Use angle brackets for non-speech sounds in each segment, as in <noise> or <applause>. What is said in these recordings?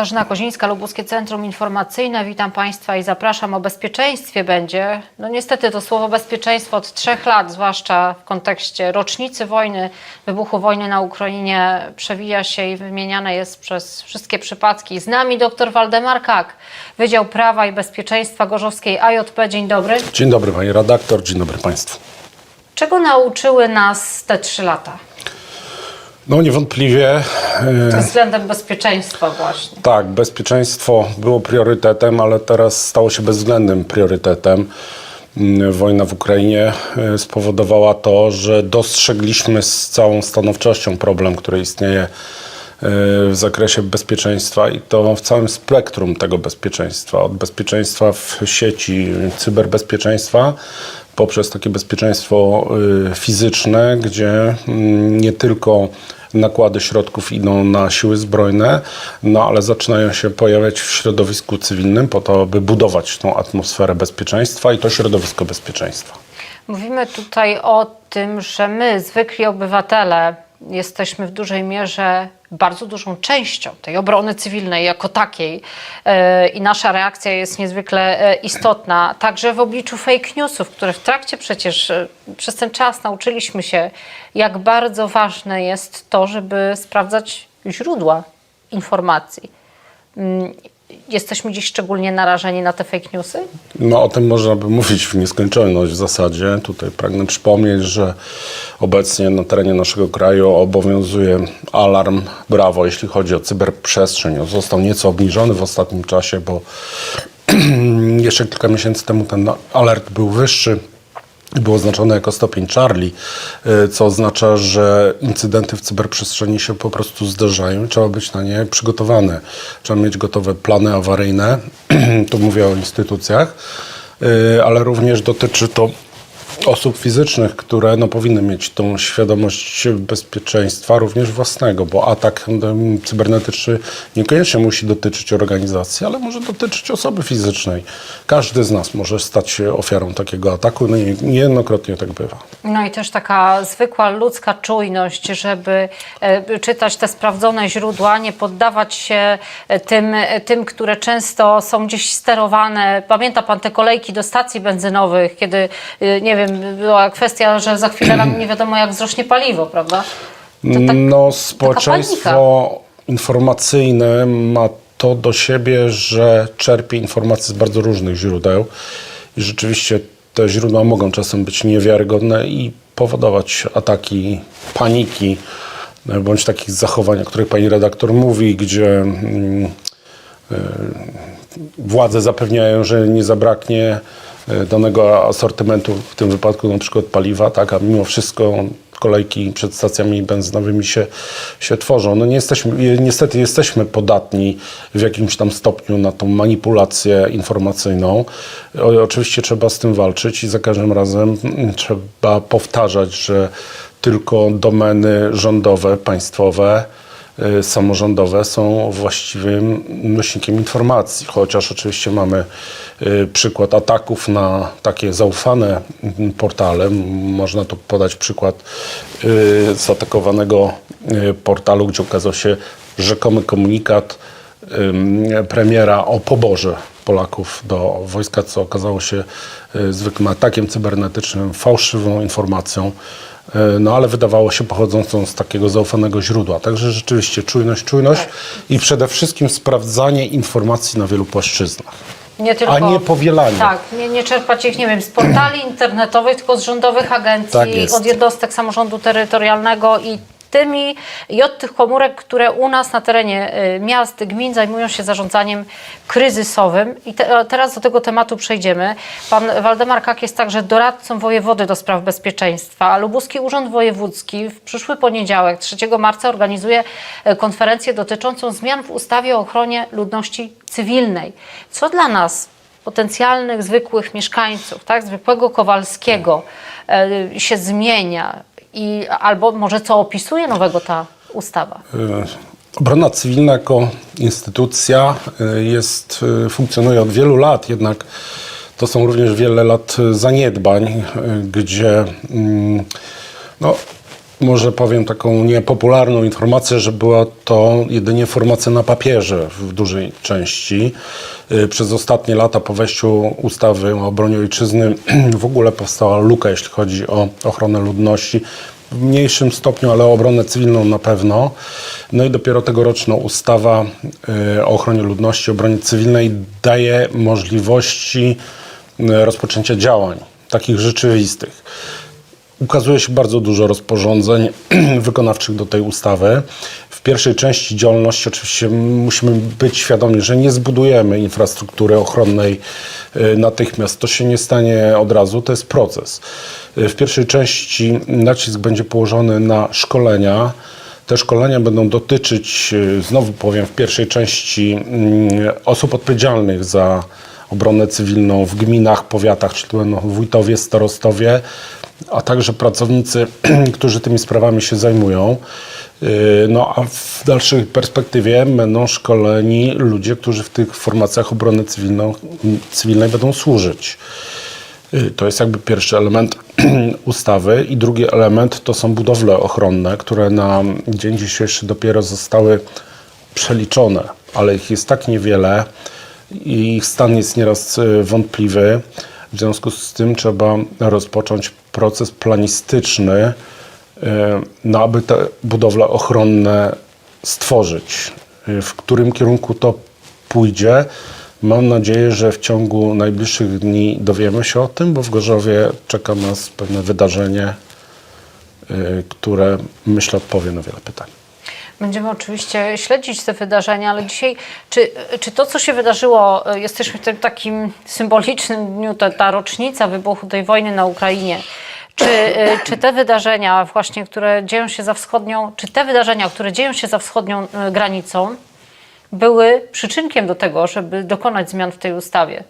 Katarzyna Kozińska, Lubuskie Centrum Informacyjne. Witam Państwa i zapraszam. O bezpieczeństwie będzie. No niestety to słowo bezpieczeństwo od trzech lat, zwłaszcza w kontekście rocznicy wojny, wybuchu wojny na Ukrainie, przewija się i wymieniane jest przez wszystkie przypadki. Z nami dr Waldemar Kak, Wydział Prawa i Bezpieczeństwa Gorzowskiej AJP. Dzień dobry. Dzień dobry Pani redaktor, dzień dobry Państwu. Czego nauczyły nas te trzy lata? No niewątpliwie e, Względem bezpieczeństwa właśnie. tak, bezpieczeństwo było priorytetem, ale teraz stało się bezwzględnym priorytetem. Mm, Wojna w Ukrainie e, spowodowała to, że dostrzegliśmy z całą stanowczością problem, który istnieje e, w zakresie bezpieczeństwa i to w całym spektrum tego bezpieczeństwa. Od bezpieczeństwa w sieci, cyberbezpieczeństwa, poprzez takie bezpieczeństwo fizyczne, gdzie mm, nie tylko nakłady środków idą na siły zbrojne, no ale zaczynają się pojawiać w środowisku cywilnym po to, by budować tą atmosferę bezpieczeństwa i to środowisko bezpieczeństwa. Mówimy tutaj o tym, że my, zwykli obywatele, jesteśmy w dużej mierze bardzo dużą częścią tej obrony cywilnej jako takiej e, i nasza reakcja jest niezwykle e, istotna, także w obliczu fake newsów, które w trakcie przecież e, przez ten czas nauczyliśmy się, jak bardzo ważne jest to, żeby sprawdzać źródła informacji. Jesteśmy dziś szczególnie narażeni na te fake newsy? No o tym można by mówić w nieskończoność w zasadzie. Tutaj pragnę przypomnieć, że obecnie na terenie naszego kraju obowiązuje alarm brawo, jeśli chodzi o cyberprzestrzeń. On Został nieco obniżony w ostatnim czasie, bo <clears throat> jeszcze kilka miesięcy temu ten alert był wyższy. Było oznaczone jako stopień Charlie, y, co oznacza, że incydenty w cyberprzestrzeni się po prostu zdarzają i trzeba być na nie przygotowany. Trzeba mieć gotowe plany awaryjne, <clears throat> tu mówię o instytucjach, y, ale również dotyczy to osób fizycznych, które no, powinny mieć tą świadomość bezpieczeństwa również własnego, bo atak cybernetyczny niekoniecznie musi dotyczyć organizacji, ale może dotyczyć osoby fizycznej. Każdy z nas może stać się ofiarą takiego ataku, no niejednokrotnie tak bywa. No i też taka zwykła ludzka czujność, żeby e, czytać te sprawdzone źródła, nie poddawać się e, tym, e, tym, które często są gdzieś sterowane. Pamięta pan te kolejki do stacji benzynowych, kiedy, nie wiem, była kwestia, że za chwilę nam nie wiadomo jak wzrośnie paliwo, prawda? To tak, No, społeczeństwo informacyjne ma to do siebie, że czerpie informacje z bardzo różnych źródeł i rzeczywiście te źródła mogą czasem być niewiarygodne i powodować ataki, paniki, e, bądź takich zachowań, o których pani redaktor mówi, gdzie mm, e, władze zapewniają, że nie zabraknie danego asortymentu, w tym wypadku na przykład paliwa, tak, a mimo wszystko kolejki przed stacjami benzynowymi się, się tworzą. No nie jesteśmy, niestety jesteśmy podatni w jakimś tam stopniu na tą manipulację informacyjną. Oczywiście trzeba z tym walczyć i za każdym razem mm, trzeba powtarzać, że tylko domeny rządowe, państwowe, samorządowe są właściwym nośnikiem informacji, chociaż oczywiście mamy y, przykład ataków na takie zaufane mm, portale. Można tu podać przykład y, zaatakowanego portalu, gdzie ukazał się rzekomy komunikat premiera o poborze Polaków do wojska, co okazało się zwykłym atakiem cybernetycznym, fałszywą informacją, no ale wydawało się pochodzącą z takiego zaufanego źródła. Także rzeczywiście czujność, czujność i przede wszystkim sprawdzanie informacji na wielu płaszczyznach. nie tylko, A nie powielanie. Tak, nie, nie czerpać ich, nie wiem, z portali internetowych, tylko z rządowych agencji, Tak od jednostek samorządu terytorialnego i tymi i od tych komórek, które u nas na terenie y, miast, gmin zajmują się zarządzaniem kryzysowym. I te, teraz do tego tematu przejdziemy. Pan Waldemar Kak jest także doradcą wojewody do spraw bezpieczeństwa, a Lubuski Urząd Wojewódzki w przyszły poniedziałek, 3 marca, organizuje e, konferencję dotyczącą zmian w ustawie o ochronie ludności cywilnej. Co dla nas potencjalnych, zwykłych mieszkańców, tak, zwykłego Kowalskiego e, się zmienia i albo może co opisuje nowego ta ustawa? Y, Obrona cywilna jako instytucja y, jest, y, funkcjonuje od wielu lat, jednak to są również wiele lat zaniedbań, gdzie mm, no, może powiem taką niepopularną informację, że była to jedynie formacja na papierze w dużej części. Y, Przez ostatnie lata po wejściu ustawy o obronie ojczyzny <clears throat> w ogóle powstała luka, jeśli chodzi o ochronę ludności. W mniejszym stopniu, ale o obronę cywilną na pewno. No i dopiero tegoroczna ustawa y, o ochronie ludności, obronie cywilnej daje możliwości y, rozpoczęcia działań takich rzeczywistych. Ukazuje się bardzo dużo rozporządzeń <clears throat> wykonawczych do tej ustawy. W pierwszej części działalności oczywiście musimy być świadomi, że nie zbudujemy infrastruktury ochronnej y, natychmiast. To się nie stanie od razu, to jest proces. Y, W pierwszej części nacisk będzie położony na szkolenia. Te szkolenia będą dotyczyć, y, znowu powiem, w pierwszej części mm, osób odpowiedzialnych za obronę cywilną w gminach, powiatach, czyli to będą wójtowie, starostowie, a także pracownicy, <clears throat> którzy tymi sprawami się zajmują. Yy, No a w dalszej perspektywie będą szkoleni ludzie, którzy w tych formacjach obrony cywilną, cywilnej będą służyć. Yy, To jest jakby pierwszy element <clears throat> ustawy i drugi element to są budowle ochronne, które na dzień dzisiejszy dopiero zostały przeliczone, ale ich jest tak niewiele i ich stan jest nieraz y, wątpliwy. W związku z tym trzeba rozpocząć proces planistyczny, y, no aby te budowle ochronne stworzyć. Y, W którym kierunku to pójdzie, mam nadzieję, że w ciągu najbliższych dni dowiemy się o tym, bo w Gorzowie czeka nas pewne wydarzenie, y, które myślę odpowie na wiele pytań. Będziemy oczywiście śledzić te wydarzenia, ale dzisiaj, czy, czy to, co się wydarzyło, y, jesteśmy w tym takim symbolicznym dniu, ta, ta rocznica wybuchu tej wojny na Ukrainie, czy, y, czy te wydarzenia właśnie, które dzieją się za wschodnią, czy te wydarzenia, które dzieją się za wschodnią y, granicą, były przyczynkiem do tego, żeby dokonać zmian w tej ustawie?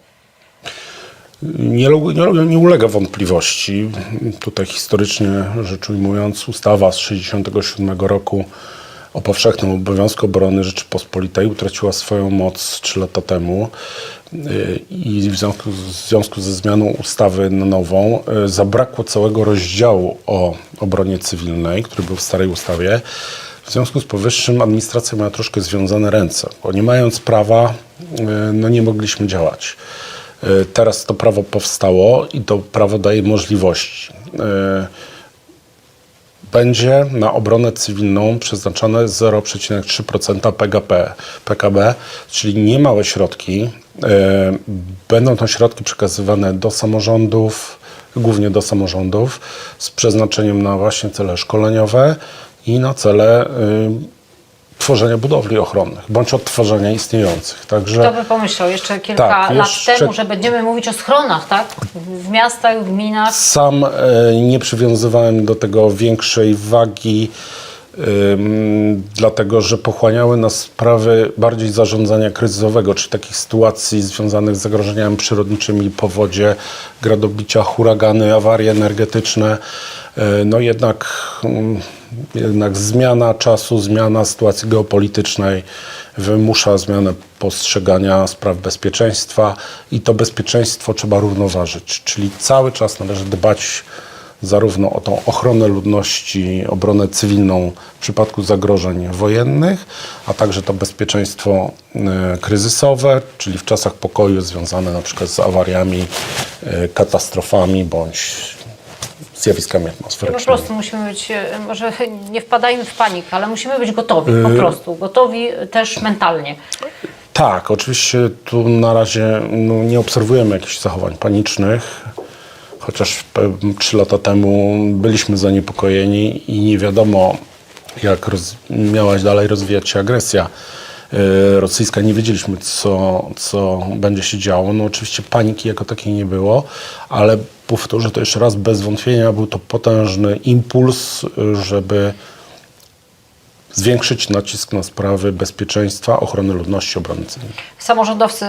Nie, nie, nie ulega wątpliwości. Tutaj historycznie rzecz ujmując, ustawa z 1967 roku o powszechnym obowiązku obrony Rzeczypospolitej utraciła swoją moc 3 lata temu Yy, i w związku, w związku ze zmianą ustawy na nową yy, zabrakło całego rozdziału o obronie cywilnej, który był w starej ustawie. W związku z powyższym administracja miała troszkę związane ręce, bo nie mając prawa, yy, no nie mogliśmy działać. Y, Teraz to prawo powstało i to prawo daje możliwości. Będzie na obronę cywilną przeznaczone 0,3% PKB, PKB, czyli niemałe środki. Y, Będą to środki przekazywane do samorządów, głównie do samorządów, z przeznaczeniem na właśnie cele szkoleniowe i na cele y, tworzenia budowli ochronnych, bądź odtwarzania istniejących. Także... Kto by pomyślał jeszcze kilka Tak, lat jeszcze- temu, że będziemy mówić o schronach, tak? W miastach, w gminach. Sam e, nie przywiązywałem do tego większej wagi, ym, dlatego że pochłaniały nas sprawy bardziej zarządzania kryzysowego, czy takich sytuacji związanych z zagrożeniami przyrodniczymi, powodzie, gradobicia, huragany, awarie energetyczne. E, No jednak, mm, jednak zmiana czasu, zmiana sytuacji geopolitycznej wymusza zmianę postrzegania spraw bezpieczeństwa i to bezpieczeństwo trzeba równoważyć, czyli cały czas należy dbać zarówno o tą ochronę ludności, obronę cywilną w przypadku zagrożeń wojennych, a także to bezpieczeństwo e, kryzysowe, czyli w czasach pokoju związane na przykład z awariami, e, katastrofami bądź zjawiskami Po atmosferycznymi. prostu musimy być, e, może nie wpadajmy w panikę, ale musimy być gotowi, Y- po prostu. Gotowi też mentalnie. Tak, oczywiście tu na razie no, nie obserwujemy jakichś zachowań panicznych, chociaż trzy lata temu byliśmy zaniepokojeni i nie wiadomo, jak roz, miała dalej rozwijać się agresja e, rosyjska. Nie wiedzieliśmy, co, co będzie się działo. No oczywiście paniki jako takiej nie było, ale powtórzę to jeszcze raz, bez wątpienia był to potężny impuls, e, żeby zwiększyć nacisk na sprawy bezpieczeństwa, ochrony ludności, obrony cywilnej. Samorządowcy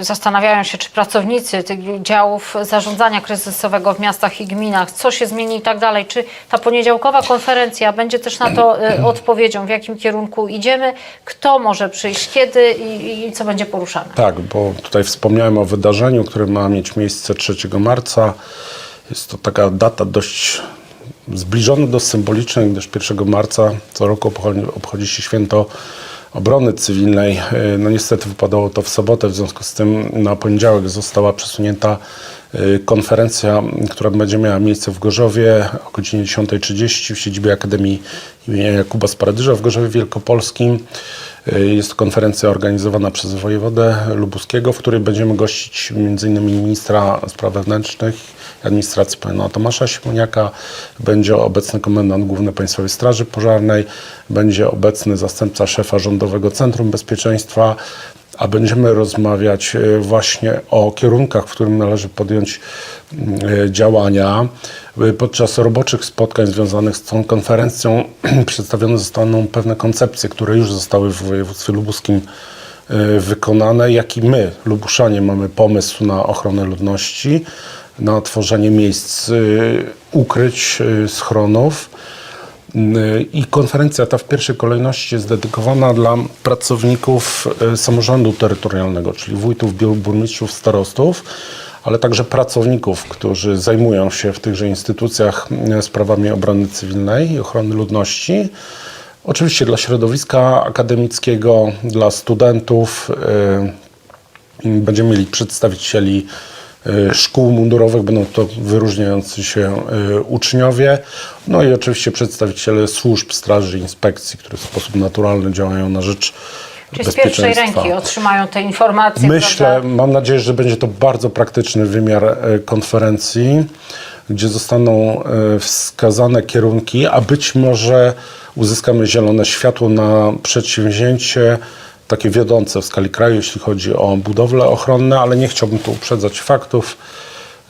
y, zastanawiają się, czy pracownicy tych działów zarządzania kryzysowego w miastach i gminach, co się zmieni i tak dalej. Czy ta poniedziałkowa konferencja będzie też na to y, <clears throat> odpowiedzią, w jakim kierunku idziemy, kto może przyjść, kiedy i, i co będzie poruszane. Tak, bo tutaj wspomniałem o wydarzeniu, które ma mieć miejsce 3 marca. Jest to taka data dość zbliżony do symbolicznej, gdyż 1 marca co roku obchodzi, obchodzi się święto obrony cywilnej. E, No niestety wypadało to w sobotę, w związku z tym na poniedziałek została przesunięta konferencja, która będzie miała miejsce w Gorzowie o godzinie 10.30 w siedzibie Akademii im. Jakuba Sparadyża w Gorzowie Wielkopolskim. E, Jest to konferencja organizowana przez wojewodę lubuskiego, w której będziemy gościć m.in. ministra spraw wewnętrznych i administracji pana Tomasza Simoniaka, będzie obecny komendant główny Państwowej Straży Pożarnej, będzie obecny zastępca szefa Rządowego Centrum Bezpieczeństwa, a będziemy rozmawiać e, właśnie o kierunkach, w którym należy podjąć e, działania. E, Podczas roboczych spotkań związanych z tą konferencją <clears throat> przedstawione zostaną pewne koncepcje, które już zostały w województwie lubuskim wykonane, jak i my, Lubuszanie, mamy pomysł na ochronę ludności, na tworzenie miejsc ukryć, schronów. I konferencja ta w pierwszej kolejności jest dedykowana dla pracowników e, samorządu terytorialnego, czyli wójtów, burmistrzów, starostów, ale także pracowników, którzy zajmują się w tychże instytucjach e, sprawami obrony cywilnej i ochrony ludności. Oczywiście dla środowiska akademickiego, dla studentów. e, Będziemy mieli przedstawicieli szkół mundurowych, będą to wyróżniający się e, uczniowie, no i oczywiście przedstawiciele służb, straży, inspekcji, które w sposób naturalny działają na rzecz Czyli z pierwszej ręki otrzymają te informacje. Myślę, prawda? mam nadzieję, że będzie to bardzo praktyczny wymiar e, konferencji, gdzie zostaną wskazane kierunki, a być może uzyskamy zielone światło na przedsięwzięcie takie wiodące w skali kraju, jeśli chodzi o budowle ochronne, ale nie chciałbym tu uprzedzać faktów.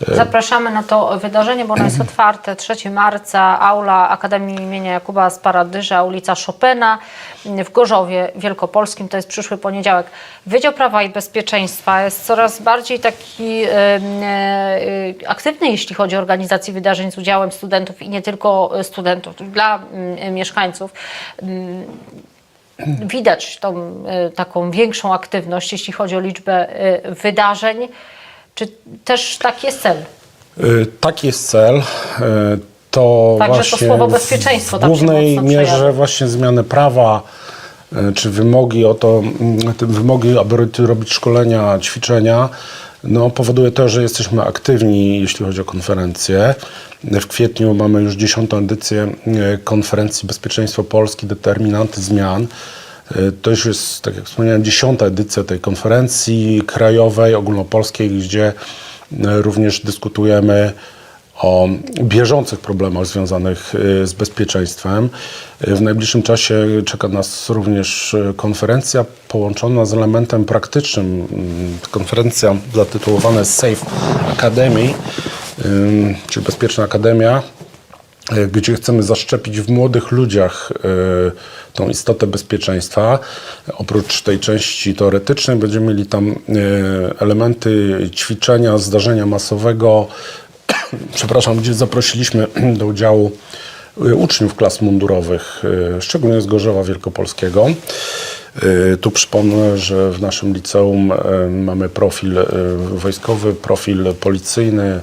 Zapraszamy na to wydarzenie, bo ono jest otwarte 3 marca, aula Akademii imienia Jakuba Sparadyża, ulica Chopina w Gorzowie Wielkopolskim, to jest przyszły poniedziałek. Wydział Prawa i Bezpieczeństwa jest coraz bardziej taki e, aktywny, jeśli chodzi o organizację wydarzeń z udziałem studentów i nie tylko studentów, dla mieszkańców. Widać tą e, taką większą aktywność, jeśli chodzi o liczbę e, wydarzeń. Czy też taki jest cel? Taki jest cel. To Także to właśnie słowo w- bezpieczeństwo w głównej mierze przejawia. właśnie zmiany prawa czy wymogi o to, mm, wymogi, aby robić szkolenia, ćwiczenia, no, powoduje to, że jesteśmy aktywni, jeśli chodzi o konferencje. W kwietniu mamy już dziesiątą edycję y, konferencji Bezpieczeństwo Polski, determinanty zmian. Y, To już jest, tak jak wspomniałem, dziesiąta edycja tej konferencji krajowej, ogólnopolskiej, gdzie również dyskutujemy o bieżących problemach związanych y, z bezpieczeństwem. Y, W najbliższym czasie czeka nas również y, konferencja połączona z elementem praktycznym. Mm, Konferencja zatytułowana Safe Academy, czyli Bezpieczna Akademia, gdzie chcemy zaszczepić w młodych ludziach tą istotę bezpieczeństwa. Oprócz tej części teoretycznej będziemy mieli tam elementy ćwiczenia, zdarzenia masowego, przepraszam, gdzie zaprosiliśmy <clears throat> do udziału y, uczniów klas mundurowych, y, szczególnie z Gorzowa Wielkopolskiego. Y, Tu przypomnę, że w naszym liceum mamy profil wojskowy, profil policyjny,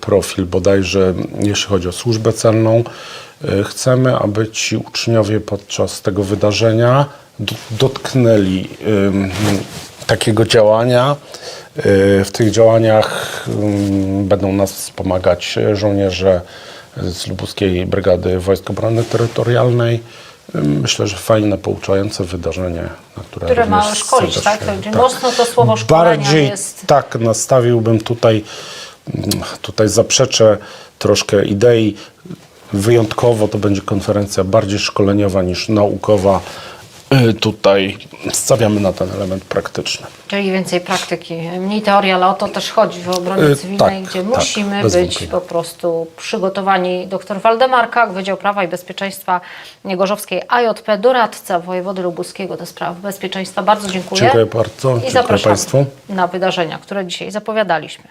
profil bodajże, jeśli chodzi o służbę celną. Chcemy, aby ci uczniowie podczas tego wydarzenia dotknęli takiego działania. Y, W tych działaniach ym, będą nas wspomagać żołnierze z Lubuskiej Brygady Wojsk Obrony Terytorialnej. Ym, Myślę, że fajne, pouczające wydarzenie, na które, Które ma szkolić, tak? Czyli mocno to słowo szkolenia Bardziej jest- tak nastawiłbym tutaj, mm, tutaj zaprzeczę troszkę idei. Wyjątkowo to będzie konferencja bardziej szkoleniowa niż naukowa. Y, Tutaj stawiamy na ten element praktyczny. Czyli więcej praktyki, mniej teorii, ale o to też chodzi w obronie Y, cywilnej, tak, gdzie tak, musimy być wątpienia. po prostu przygotowani. Doktor Waldemar Kak, Wydział Prawa i Bezpieczeństwa Gorzowskiej AJP, doradca wojewody lubuskiego do spraw bezpieczeństwa. Bardzo dziękuję. Dziękuję bardzo. I Dziękuję zapraszamy Państwu. na wydarzenia, które dzisiaj zapowiadaliśmy.